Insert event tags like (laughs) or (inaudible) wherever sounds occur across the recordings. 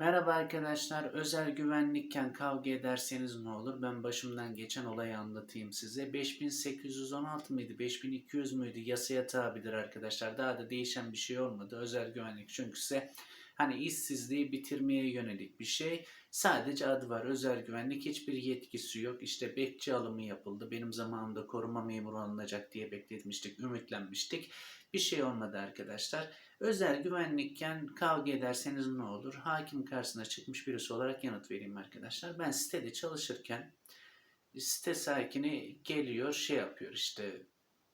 Merhaba arkadaşlar. Özel güvenlikken kavga ederseniz ne olur? Ben başımdan geçen olayı anlatayım size. 5816 mıydı? 5200 müydü? Yasaya tabidir arkadaşlar. Daha da değişen bir şey olmadı. Özel güvenlik çünkü ise hani işsizliği bitirmeye yönelik bir şey. Sadece adı var. Özel güvenlik hiçbir yetkisi yok. İşte bekçi alımı yapıldı. Benim zamanımda koruma memuru alınacak diye bekletmiştik, ümitlenmiştik. Bir şey olmadı arkadaşlar. Özel güvenlikken kavga ederseniz ne olur? Hakim karşısına çıkmış birisi olarak yanıt vereyim arkadaşlar. Ben sitede çalışırken site sakini geliyor şey yapıyor işte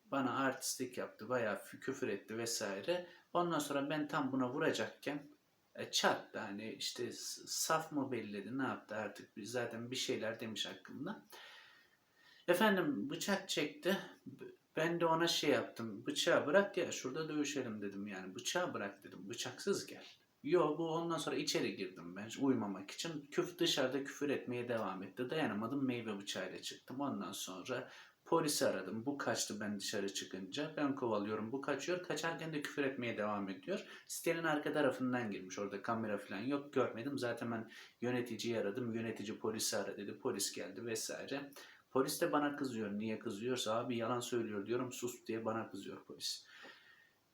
bana artistlik yaptı bayağı fü- küfür etti vesaire. Ondan sonra ben tam buna vuracakken e, çattı hani işte saf mı belledi ne yaptı artık zaten bir şeyler demiş hakkında. Efendim bıçak çekti. Ben de ona şey yaptım. Bıçağı bırak ya şurada dövüşelim dedim yani. Bıçağı bırak dedim. Bıçaksız gel. Yo bu ondan sonra içeri girdim ben uyumamak için. Küf dışarıda küfür etmeye devam etti. Dayanamadım meyve bıçağıyla çıktım. Ondan sonra polisi aradım. Bu kaçtı ben dışarı çıkınca. Ben kovalıyorum bu kaçıyor. Kaçarken de küfür etmeye devam ediyor. Sitenin arka tarafından girmiş. Orada kamera falan yok görmedim. Zaten ben yöneticiyi aradım. Yönetici polisi ara dedi. Polis geldi vesaire. Polis de bana kızıyor. Niye kızıyorsa abi yalan söylüyor diyorum. Sus diye bana kızıyor polis.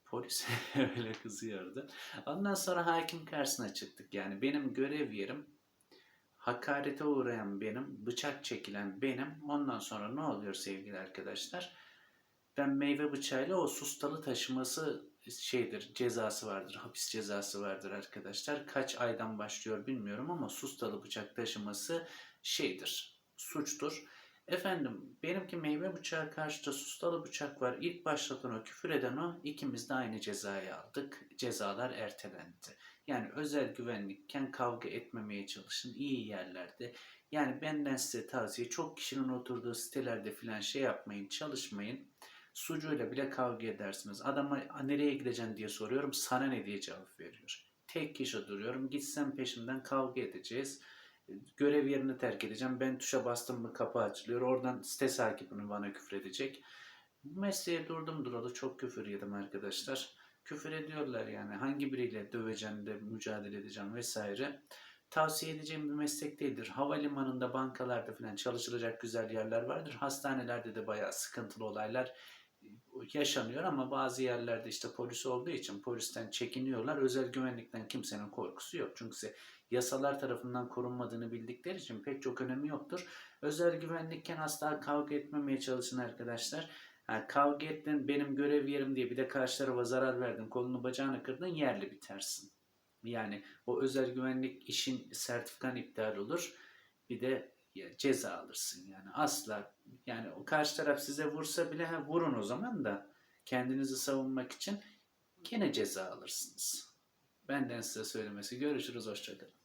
Polis (laughs) öyle kızıyordu. Ondan sonra hakim karşısına çıktık. Yani benim görev yerim hakarete uğrayan benim, bıçak çekilen benim. Ondan sonra ne oluyor sevgili arkadaşlar? Ben meyve bıçağıyla o sustalı taşıması şeydir, cezası vardır, hapis cezası vardır arkadaşlar. Kaç aydan başlıyor bilmiyorum ama sustalı bıçak taşıması şeydir, suçtur. Efendim benimki meyve bıçağı karşıda sustalı bıçak var. İlk başlatan küfür eden o. İkimiz de aynı cezayı aldık. Cezalar ertelendi. Yani özel güvenlikken kavga etmemeye çalışın. iyi yerlerde. Yani benden size tavsiye çok kişinin oturduğu sitelerde filan şey yapmayın, çalışmayın. Sucuğuyla bile kavga edersiniz. Adama nereye gideceksin diye soruyorum. Sana ne diye cevap veriyor. Tek kişi duruyorum. Gitsen peşimden kavga edeceğiz. Görev yerini terk edeceğim. Ben tuşa bastım mı kapı açılıyor. Oradan site sahibi bana küfür edecek. Bu mesleğe durdum duralı çok küfür yedim arkadaşlar. Küfür ediyorlar yani. Hangi biriyle döveceğim de mücadele edeceğim vesaire. Tavsiye edeceğim bir meslek değildir. Havalimanında, bankalarda falan çalışılacak güzel yerler vardır. Hastanelerde de bayağı sıkıntılı olaylar yaşanıyor ama bazı yerlerde işte polis olduğu için polisten çekiniyorlar. Özel güvenlikten kimsenin korkusu yok. Çünkü yasalar tarafından korunmadığını bildikleri için pek çok önemi yoktur. Özel güvenlikken asla kavga etmemeye çalışın arkadaşlar. Ha, kavga ettin benim görev yerim diye bir de karşı tarafa zarar verdin, kolunu bacağını kırdın yerli bitersin. Yani o özel güvenlik işin sertifikan iptal olur. Bir de ya, ceza alırsın yani asla yani o karşı taraf size vursa bile ha, vurun o zaman da kendinizi savunmak için gene ceza alırsınız. Benden size söylemesi görüşürüz hoşçakalın.